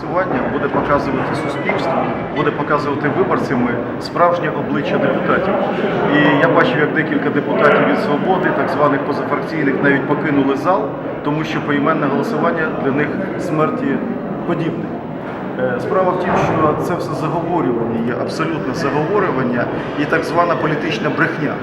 голосування буде показувати суспільству, буде показувати виборцями справжнє обличчя депутатів. І я бачив, як декілька депутатів від свободи, так званих позафракційних, навіть покинули зал, тому що поіменне голосування для них смерті подібне. Е, Справа в тім, що це все заговорювання є абсолютне заговорювання і так звана політична брехня.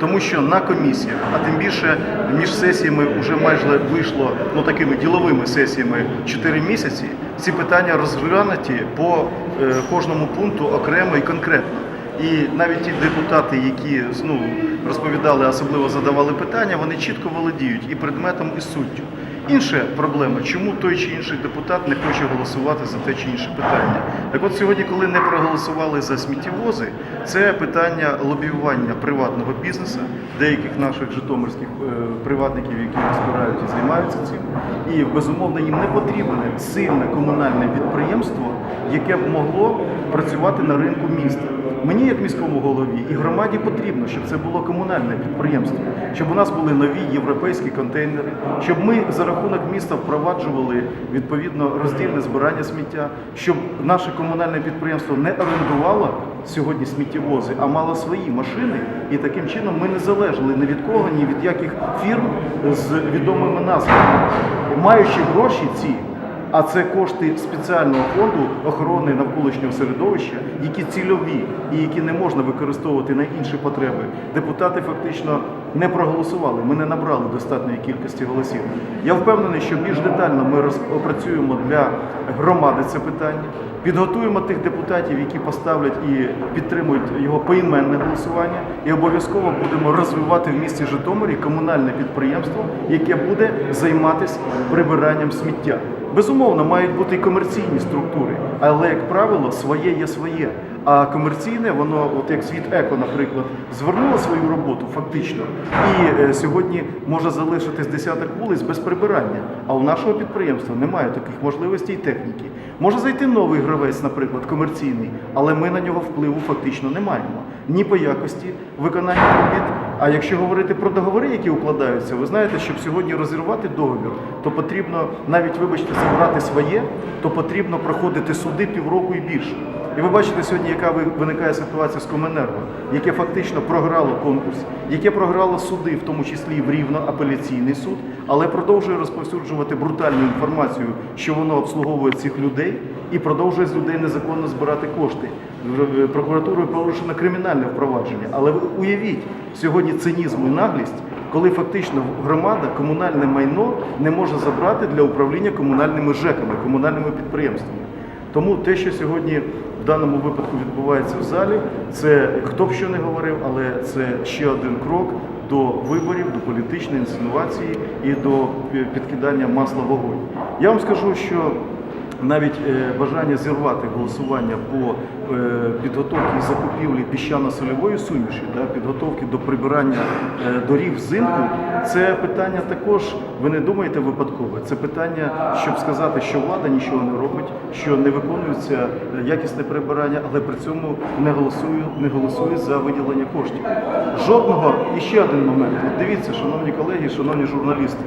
Тому що на комісіях, а тим більше між сесіями вже майже вийшло ну такими діловими сесіями 4 місяці. Ці питання розглянуті по е, кожному пункту окремо і конкретно. І навіть ті депутати, які ну, розповідали, особливо задавали питання, вони чітко володіють і предметом, і суттю. Інша проблема, чому той чи інший депутат не хоче голосувати за те чи інше питання. Так от сьогодні, коли не проголосували за сміттєвози, це питання лобіювання приватного бізнесу, деяких наших житомирських е, приватників, які розбирають і займаються цим. І безумовно їм не потрібне сильне комунальне підприємство, яке б могло працювати на ринку міста. Мені, як міському голові, і громаді потрібно, щоб це було комунальне підприємство, щоб у нас були нові європейські контейнери, щоб ми за рахунок міста впроваджували відповідно роздільне збирання сміття, щоб наше комунальне підприємство не орендувало сьогодні сміттєвози, а мало свої машини, і таким чином ми не залежали ні від кого, ні від яких фірм з відомими назвами, маючи гроші ці. А це кошти спеціального фонду охорони навколишнього середовища, які цільові і які не можна використовувати на інші потреби. Депутати фактично не проголосували. Ми не набрали достатньої кількості голосів. Я впевнений, що більш детально ми опрацюємо для громади це питання. Підготуємо тих депутатів, які поставлять і підтримують його поіменне голосування, і обов'язково будемо розвивати в місті Житомирі комунальне підприємство, яке буде займатися прибиранням сміття. Безумовно, мають бути і комерційні структури, але, як правило, своє є своє. А комерційне, воно, от як світ еко, наприклад, звернуло свою роботу фактично, і е, сьогодні може залишитись десяток вулиць без прибирання. А у нашого підприємства немає таких можливостей і техніки. Може зайти новий гравець, наприклад, комерційний, але ми на нього впливу фактично не маємо ні по якості виконання робіт. А якщо говорити про договори, які укладаються, ви знаєте, щоб сьогодні розірвати договір, то потрібно навіть, вибачте, забрати своє, то потрібно проходити суди півроку і більше. І ви бачите сьогодні, яка виникає ситуація з Коменерго, яке фактично програло конкурс, яке програло суди, в тому числі в Рівно апеляційний суд, але продовжує розповсюджувати брутальну інформацію, що воно обслуговує цих людей і продовжує з людей незаконно збирати кошти. Прокуратурою порушено кримінальне впровадження. Але уявіть сьогодні цинізм і наглість, коли фактично громада комунальне майно не може забрати для управління комунальними ЖЕКами, комунальними підприємствами. Тому те, що сьогодні даному випадку відбувається в залі, це хто б що не говорив, але це ще один крок до виборів, до політичної інсинуації і до підкидання масла вогонь. Я вам скажу, що навіть е, бажання зірвати голосування по е, підготовці закупівлі піщано-сольової суміші, підготовки до прибирання е, доріг взимку, це питання також, ви не думаєте випадкове, це питання, щоб сказати, що влада нічого не робить, що не виконується якісне прибирання, але при цьому не голосує, не голосує за виділення коштів. Жодного, і ще один момент. Дивіться, шановні колеги, шановні журналісти.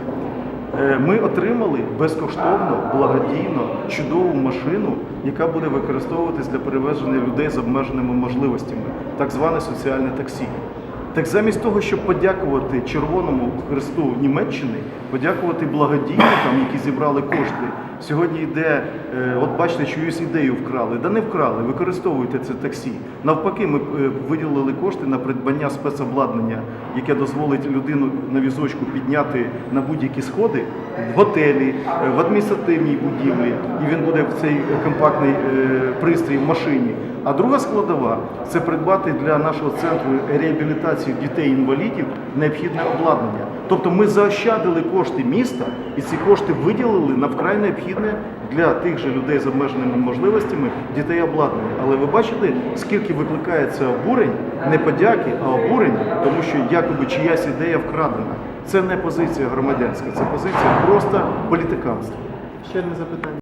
Е, Ми отримали безкоштовно, благодійно, чудову машину, яка буде використовуватись для перевезення людей з обмеженими можливостями, так зване соціальне таксі. Так замість того, щоб подякувати Червоному Христу Німеччини, подякувати благодійникам, які зібрали кошти. Сьогодні йде, е, от бачите, чиюсь ідею вкрали. Да не вкрали, використовуйте це таксі. Навпаки, ми е, виділили кошти на придбання спецобладнання, яке дозволить людину на візочку підняти на будь-які сходи в готелі, е, в адміністративній будівлі, і він буде в цей компактний пристрій в машині. А друга складова це придбати для нашого центру реабілітації дітей-інвалідів необхідне обладнання. Тобто ми заощадили кошти міста і ці кошти виділили на вкрай необхідне для тих же людей з обмеженими можливостями дітей обладнання. Але ви бачите, скільки викликається обурень, не подяки, а обурень, тому що якоби чиясь ідея вкрадена. Це не позиція громадянська, це позиція просто політиканства. Ще одне запитання.